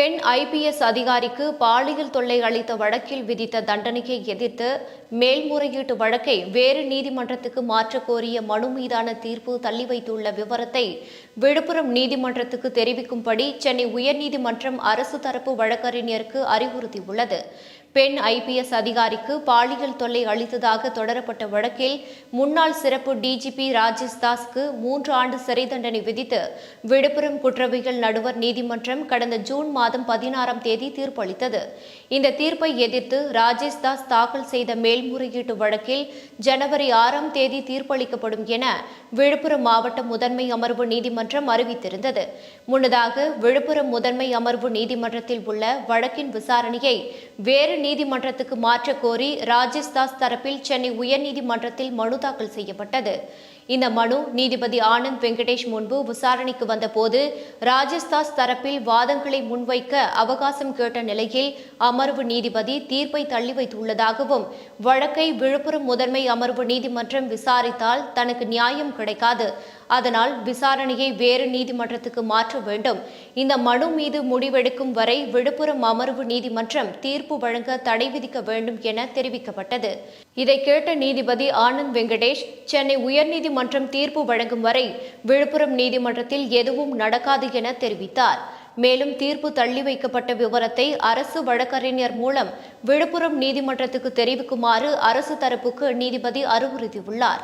பெண் ஐபிஎஸ் அதிகாரிக்கு பாலியல் தொல்லை அளித்த வழக்கில் விதித்த தண்டனையை எதிர்த்து மேல்முறையீட்டு வழக்கை வேறு நீதிமன்றத்துக்கு மாற்றக் கோரிய மனு மீதான தீர்ப்பு தள்ளி வைத்துள்ள விவரத்தை விழுப்புரம் நீதிமன்றத்துக்கு தெரிவிக்கும்படி சென்னை உயர்நீதிமன்றம் அரசு தரப்பு வழக்கறிஞருக்கு அறிவுறுத்தியுள்ளது. பெண் ஐபிஎஸ் அதிகாரிக்கு பாலியல் தொல்லை அளித்ததாக தொடரப்பட்ட வழக்கில் முன்னாள் சிறப்பு டிஜிபி ராஜேஷ் தாஸ்க்கு மூன்று ஆண்டு சிறை தண்டனை விதித்து விழுப்புரம் குற்றவியல் நடுவர் நீதிமன்றம் கடந்த ஜூன் மாதம் பதினாறாம் தேதி தீர்ப்பளித்தது. இந்த தீர்ப்பை எதிர்த்து ராஜேஷ் தாஸ் தாக்கல் செய்த மேல்முறையீட்டு வழக்கில் ஜனவரி ஆறாம் தேதி தீர்ப்பளிக்கப்படும் என விழுப்புரம் மாவட்ட முதன்மை அமர்வு நீதிமன்றம் அறிவித்திருந்தது. முன்னதாக விழுப்புரம் முதன்மை அமர்வு நீதிமன்றத்தில் உள்ள வழக்கின் விசாரணையை வேறு நீதிமன்றத்துக்கு மாற்றக் கோரி ராஜேஷ் தாஸ் தரப்பில் சென்னை உயர்நீதிமன்றத்தில் மனு தாக்கல் செய்யப்பட்டது. இந்த மனு நீதிபதி ஆனந்த் வெங்கடேஷ் முன்பு விசாரணைக்கு வந்தபோது ராஜேஷ் தாஸ் தரப்பில் வாதங்களை முன்வைக்க அவகாசம் கேட்ட நிலையில் அமர்வு நீதிபதி தீர்ப்பை தள்ளி வைத்துள்ளதாகவும் வழக்கை விழுப்புரம் முதன்மை அமர்வு நீதிமன்றம் விசாரித்தால் தனக்கு நியாயம் கிடைக்காது. அதனால் விசாரணையை வேறு நீதிமன்றத்துக்கு மாற்ற வேண்டும். இந்த மனு மீது முடிவெடுக்கும் வரை விழுப்புரம் அமர்வு நீதிமன்றம் தீர்ப்பு வழங்க தடை விதிக்க வேண்டும் என தெரிவிக்கப்பட்டது. இதை கேட்ட நீதிபதி ஆனந்த் வெங்கடேஷ் சென்னை உயர்நீதிமன்றம் தீர்ப்பு வழங்கும் வரை விழுப்புரம் நீதிமன்றத்தில் எதுவும் நடக்காது என தெரிவித்தார். மேலும் தீர்ப்பு தள்ளி வைக்கப்பட்ட விவரத்தை அரசு வழக்கறிஞர் மூலம் விழுப்புரம் நீதிமன்றத்துக்கு தெரிவிக்குமாறு அரசு தரப்புக்கு நீதிபதி அறிவுறுத்தியுள்ளார்.